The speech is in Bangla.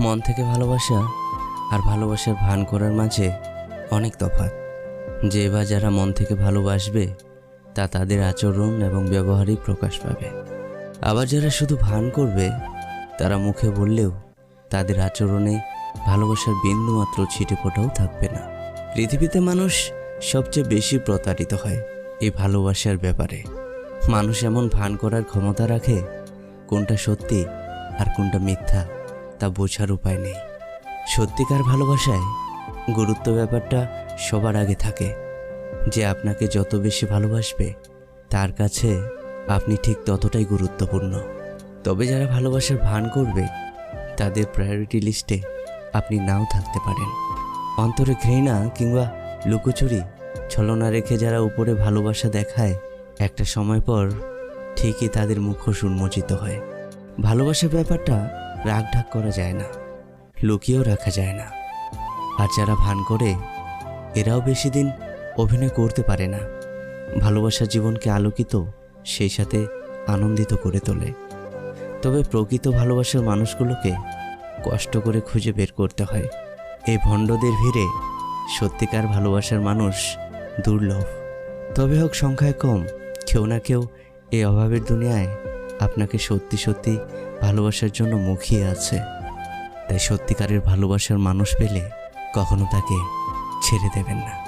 মন থেকে ভালোবাসা আর ভালোবাসার ভান করার মাঝে অনেক তফাৎ। যে বা যারা মন থেকে ভালোবাসবে, তা তাদের আচরণ এবং ব্যবহারই প্রকাশ পাবে। আবার যারা শুধু ভান করবে, তারা মুখে বললেও তাদের আচরণে ভালোবাসার বিন্দুমাত্র ছিটে ফোটাও থাকবে না। পৃথিবীতে মানুষ সবচেয়ে বেশি প্রতারিত হয় এই ভালোবাসার ব্যাপারে। মানুষ এমন ভান করার ক্ষমতা রাখে কোনটা সত্যি আর কোনটা মিথ্যা। তা বোঝার উপায় নেই। সত্যিকার ভালোবাসায় গুরুত্ব ব্যাপারটা সবার আগে থাকে। যে আপনাকে যত বেশি ভালোবাসবে, তার কাছে আপনি ঠিক ততটাই গুরুত্বপূর্ণ। তবে যারা ভালোবাসার ভান করবে, তাদের প্রায়োরিটি লিস্টে আপনি নাও থাকতে পারেন। অন্তরে ঘৃণা কিংবা লুকোচুরি ছলনা রেখে যারা উপরে ভালোবাসা দেখায়, একটা সময় পর ঠিকই তাদের মুখোশ উন্মোচিত হয়। ভালোবাসার ব্যাপারটা রাগ ঢাক করা যায় না, লুকিয়েও রাখা যায় না। আর যারা ভান করে, এরাও বেশি দিন অভিনয় করতে পারে না। ভালোবাসা জীবনকে আলোকিত, সেই সাথে আনন্দিত করে তোলে। তবে প্রকৃত ভালোবাসার মানুষগুলোকে কষ্ট করে খুঁজে বের করতে হয়। এই ভণ্ডদের ভিড়ে সত্যিকার ভালোবাসার মানুষ দুর্লভ। তবে হোক সংখ্যায় কম, কেউ না কেউ এই অভাবের দুনিয়ায় আপনাকে সত্যি সত্যি ভালোবাসার জন্য মুখিয়ে আছে। তাই সত্যিকারের ভালোবাসার মানুষ পেলে কখনো তাকে ছেড়ে দেবেন না।